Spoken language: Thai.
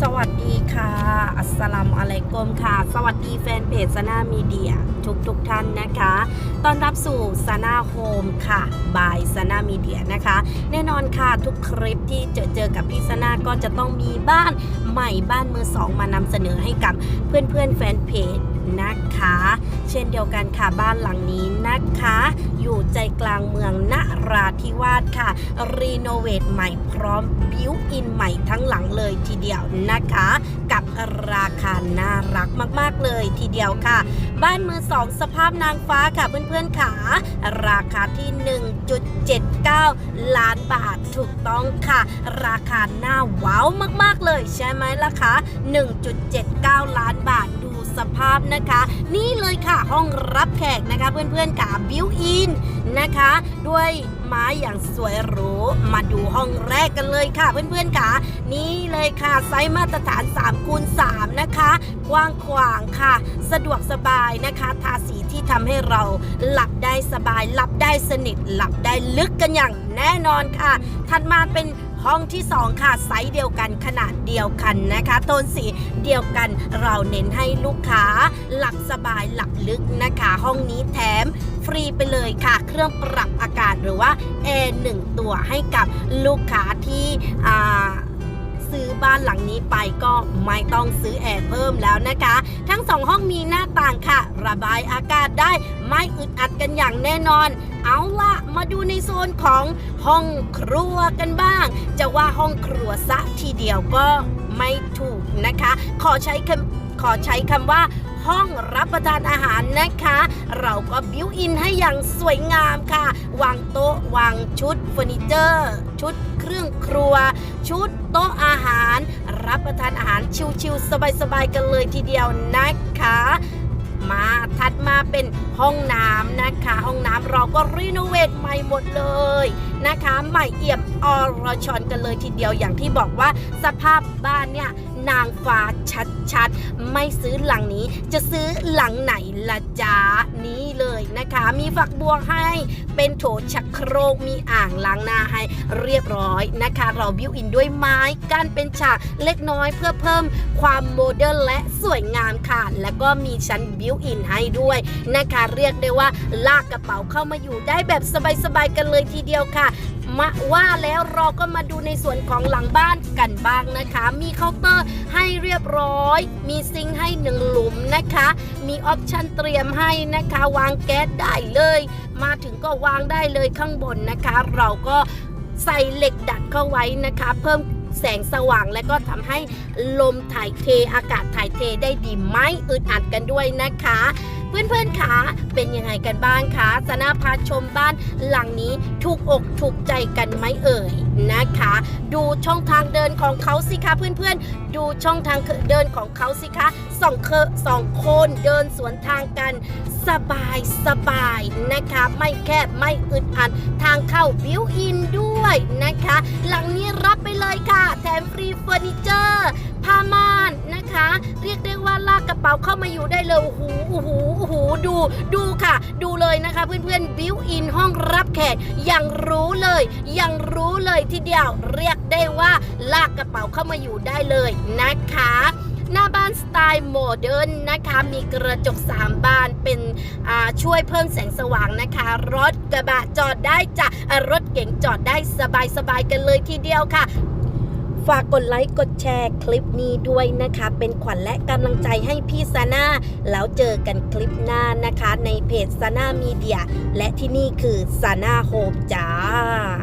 สวัสดีค่ะ อัสสลามุอะลัยกุมค่ะ สวัสดีแฟนเพจซานามีเดียทุกทุกท่านนะคะต้อนรับสู่ซานาโฮมค่ะบายซานามีเดียนะคะ แน่นอนค่ะทุกคลิปที่เจอเจอกับพี่ซานาก็จะต้องมีบ้านใหม่บ้านมือสองมานำเสนอให้กับเพื่อนๆแฟนเพจนะคะ เช่นเดียวกันค่ะบ้านหลังนี้นะ ใจกลางเมืองนราธิวาสค่ะ รีโนเวทใหม่พร้อมบิวอินใหม่ทั้งหลังเลยทีเดียวนะคะ กับราคาน่ารักมากๆเลยทีเดียวค่ะ บ้านมือสองสภาพนางฟ้าค่ะเพื่อนๆค่ะ ราคาที่ 1.79 ล้านบาทถูกต้องค่ะ ราคาหน้าว้าวมากๆเลยใช่ไหมล่ะคะ 1.79 ล้านบาทดูสภาพนะคะ นี่เลยค่ะห้องรับแขกนะคะเพื่อนๆค่ะบิวอิน นะคะ ด้วยไม้อย่างสวยหรู มาดูห้องแรกกันเลยค่ะ เพื่อนๆค่ะนี่เลยค่ะไซส์มาตรฐาน3คูณ3นะคะ กว้างขวางค่ะ สะดวกสบายนะคะ ทาสีที่ทำให้เราหลับได้สบาย หลับได้สนิท หลับได้ลึกกันอย่างแน่นอนค่ะ ถัดมาเป็น ห้องที่ 2 ค่ะ ไซส์เดียวกันขนาดเดียวกันนะคะ โทนสีเดียวกันเราเน้นให้ลูกค้า หลับสบายหลับลึกนะคะ ห้องนี้แถมฟรีไปเลยค่ะ เครื่องปรับอากาศหรือว่าแอร์หนึ่งตัวให้กับลูกค้าที่ซื้อบ้านหลังนี้ไปก็ไม่ต้องซื้อแอร์เพิ่มแล้วนะคะ ทั้งสองห้องมีหน้าต่างค่ะ ระบายอากาศได้ไม่อึดอัดกันอย่างแน่นอน เอาละมาดูในโซนของห้องครัวกันบ้าง จะว่าห้องครัวซะทีเดียวก็ไม่ถูกนะคะ ขอใช้คำ ขอใช้คำว่าห้องรับประทานอาหารนะคะ เราก็บิวอินให้อย่างสวยงามค่ะ วางโต๊ะ วางชุดเฟอร์นิเจอร์ ชุดเครื่องครัว ชุดโต๊ะอาหาร รับประทานอาหารชิวๆสบายๆกันเลยทีเดียวนะคะมาถัดมาเป็นห้องน้ำนะคะ ห้องน้ำเราก็รีโนเวทใหม่หมดเลยนะคะ ใหม่เอี่ยมอรชอนกันเลยทีเดียวอย่างที่บอกว่าสภาพบ้านเนี่ย นางฟ้าชัดๆ ไม่ซื้อหลังนี้จะซื้อหลังไหนละจ้านี้เลยนะคะ มีฝักบัวให้เป็นโถชักโครกมีอ่างล้างหน้าให้เรียบร้อยนะคะ เราบิวอินด้วยไม้กั้นเป็นฉากเล็กน้อยเพื่อเพิ่มความโมเดิร์นและสวยงามค่ะ แล้วก็มีชั้นบิวอินให้ด้วยนะคะ เรียกได้ว่าลากกระเป๋าเข้ามาอยู่ได้แบบสบายๆกันเลยทีเดียวค่ะมาว่าแล้วเราก็มาดูในส่วนของหลังบ้านกันบ้างนะคะ มีเคาน์เตอร์ให้เรียบร้อย มีซิงให้หนึ่งหลุมนะคะ มีออปชันเตรียมให้นะคะ วางแก๊สได้เลย มาถึงก็วางได้เลยข้างบนนะคะ เราก็ใส่เหล็กดัดเข้าไว้นะคะ เพิ่มแสงสว่างและก็ทำให้ลมถ่ายเทอากาศถ่ายเทได้ดีไม่อึดอัดกันด้วยนะคะ เพื่อนๆคะเป็นยังไงกันบ้างคะสนาพาชมบ้านหลังนี้ ถูกอกถูกใจกันไหมเอ่ยนะคะ ดูช่องทางเดินของเขาสิคะเพื่อนๆ ดูช่องทางเดินของเขาสิคะสองเคสองคนเดินสวนทางกันสบายสบายนะคะ ไม่แคบไม่อึดอัดทางเข้าบิวอินด้วยนะคะ หลังนี้รับไปเลยค่ะ แถมฟรีเฟอร์นิเจอร์ผ้าม่านนะคะ เรียกได้ว่าลากกระเป๋าเข้ามาอยู่ได้เลยโอ้โหโอ้โหโอ้โหดูดูค่ะ ดูเลยนะคะเพื่อนๆบิวอินห้องรับแขกยังรู้เลยยังรู้เลยทีเดียวเรียกได้ว่าลากกระเป๋าเข้ามาอยู่ได้เลยนะคะหน้าบ้านสไตล์โมเดิร์นนะคะ มีกระจก 3 บานเป็นช่วยเพิ่มแสงสว่างนะคะ รถกระบะจอดได้จ้ะอ่ารถเก๋งจอดได้สบายๆกันเลยทีเดียวค่ะ ฝากกดไลค์กดแชร์คลิปนี้ด้วยนะคะ เป็นขวัญและกำลังใจให้พี่ซาน่าแล้วเจอกันคลิปหน้านะคะ ในเพจซาน่ามีเดียและที่นี่คือซาน่าโฮมจ้า